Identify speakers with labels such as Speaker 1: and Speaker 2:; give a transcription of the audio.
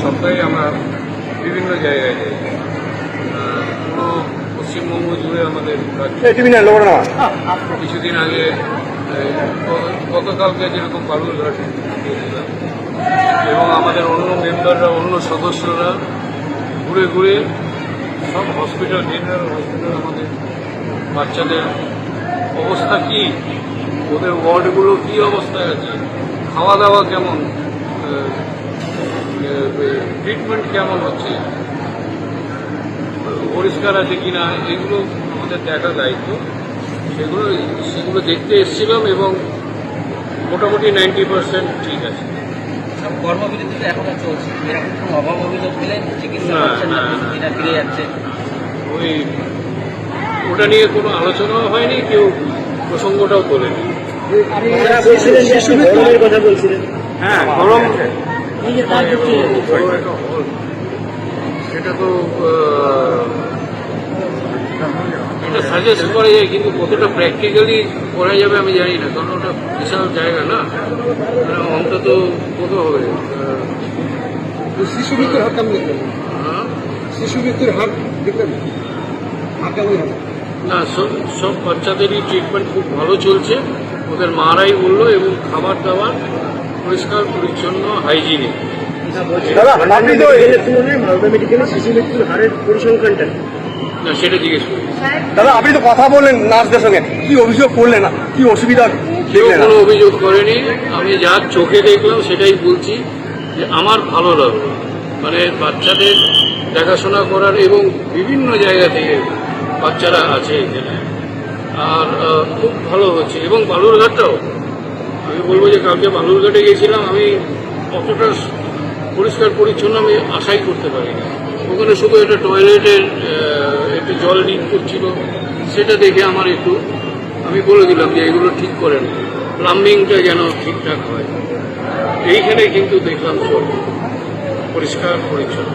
Speaker 1: সপ্তাহে আমরা বিভিন্ন জায়গায় যাই। পুরো পশ্চিমবঙ্গ জুড়ে আমাদের কিছুদিন আগে গতকালকে যেরকম বালুরঘাট গিয়েছিলাম এবং আমাদের অন্য মেম্বাররা অন্য সদস্যরা ঘুরে ঘুরে সব হসপিটাল জেনারেল হসপিটাল আমাদের বাচ্চাদের অবস্থা কি ওদের ওয়ার্ডগুলো কি অবস্থায় আছে খাওয়া দাওয়া কেমন ট্রিটমেন্ট কেমন হচ্ছে পরিষ্কার আছে কিনা এগুলো আমাদের দেখার দায়িত্ব সেগুলো সেগুলো দেখতে এসেছিলাম এবং মোটামুটি নাইনটি পার্সেন্ট ঠিক আছে
Speaker 2: সব কর্মবিরতি তো এখনও চলছে এরকম কোনো অভাব অভিযোগ পেলেন চিকিৎসা
Speaker 1: না,
Speaker 2: ফিরে যাচ্ছে
Speaker 1: ওই ওটা নিয়ে কোনো আলোচনাও হয়নি কেউ প্রসঙ্গটাও তোলেনি
Speaker 3: কথা বলছিলেন
Speaker 1: হ্যাঁ গরম সেটা তো এটা সাজেস্ট করা যায় কিন্তু কতটা প্র্যাকটিক্যালি করা যাবে আমি জানি না কারণ ওটা বিশাল জায়গা না? মানে অন্তত কত হবে?
Speaker 3: শিশু মৃত্যুর হার কেমন দেখলেন?
Speaker 1: হ্যাঁ?
Speaker 3: শিশু মৃত্যুর হার দেখলেন? হার কেমন হবে?
Speaker 1: না সব সব বাচ্চাদেরই ট্রিটমেন্ট খুব ভালো চলছে। ওদের মারাই বলল এবং খাবার দাবার পরিষ্কার পরিচ্ছন্ন হাইজিনিক না সেটা জিজ্ঞেস করি
Speaker 3: দাদা আপনি তো কথা বললেন নার্সদের সঙ্গে। কি অভিযোগ করলেন? না কি অসুবিধা
Speaker 1: কেউ কোনো অভিযোগ করেনি। আমি যা চোখে দেখলাম সেটাই বলছি যে আমার ভালো লাগল। মানে বাচ্চাদের দেখাশোনা করার এবং বিভিন্ন জায়গা থেকে বাচ্চারা আছে এখানে। আর খুব ভালো হচ্ছে। এবং বালুরঘাটটাও আমি বলব যে কালকে বালুরঘাটে গেছিলাম আমি অতটা পরিষ্কার পরিচ্ছন্ন আমি আশাই করতে পারিনি। ওখানে শুধু একটা টয়লেটের একটু জল লিক করছিল, সেটা দেখে আমার একটু, আমি বলে দিলাম যে এগুলো ঠিক করেন। প্লাম্বিংটা যেন ঠিকঠাক হয়। এইখানে কিন্তু দেখলাম পরিষ্কার পরিচ্ছন্ন।